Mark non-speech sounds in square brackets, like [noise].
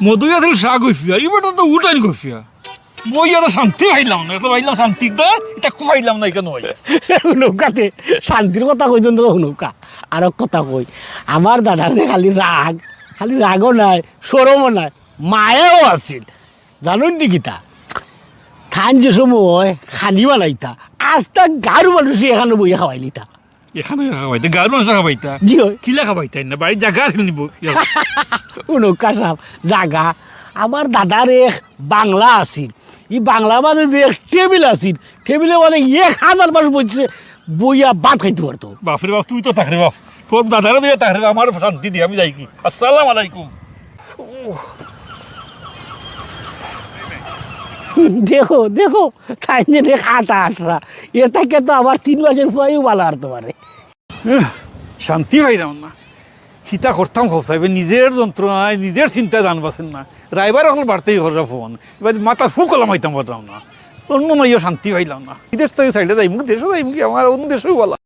মধুই আছিল শাহ গফিয়া এবার তো উঠাইন গফিয়া বই আর শান্তি পাইলাম না এটা পাইলাম শান্তি, দা এটা পাইলাম না হয় নৌকাতে শান্তির কথা কই যন্ত্র নৌকা আর কথা কই আমার দাদার খালি রাগ খালি রাগও নাই সরমও নাই, মায়াও আছিল। জানুন নি গীতা? খান যে সময় খানি বানাইতা আজ তাক গারু মানুষ এখানে বইয়া খাওয়াইলিতা এখানে খাবাইতে গাড়ি মানুষ খাবাইতা জি কিলা খাবাইতাই না বাড়ির জায়গা আছিল নিব ও [laughs] নৌকা সাহেব জাগা। আমার দাদার এক বাংলা আছিল। ই বাংলা মানে এক টেবিল আছিল টেবিলে মানে এক হাজার মানুষ বসছে বইয়া ভাত খাইতে পারতো। বাপরে বাপ তুই তো থাকরে বাপ। তোর দাদারও দিয়ে বাপ, আমার শান্তি দিয়ে আমি যাই কি। আসসালাম আলাইকুম। [laughs] দেখো দেখো, তাই আটা আটরা। এ তো আবার তিন মাসের পরেও ভালো হারতে পারে। শান্তি পাইলাম না সীতা করতাম খসাইবে নিজের যন্ত্রণায় নিজের চিন্তায় জান বাসেন না। ড্রাইভার এখন বাড়তেই ঘরে ফোন। এবার মাথা ফু কলাম আইতাম পারলাম না। অন্য নইও শান্তি পাইলাম না। বিদেশ থেকে সাইডে যাই মুখ দেশও যাই কি, আমার অন্য দেশেও বলা।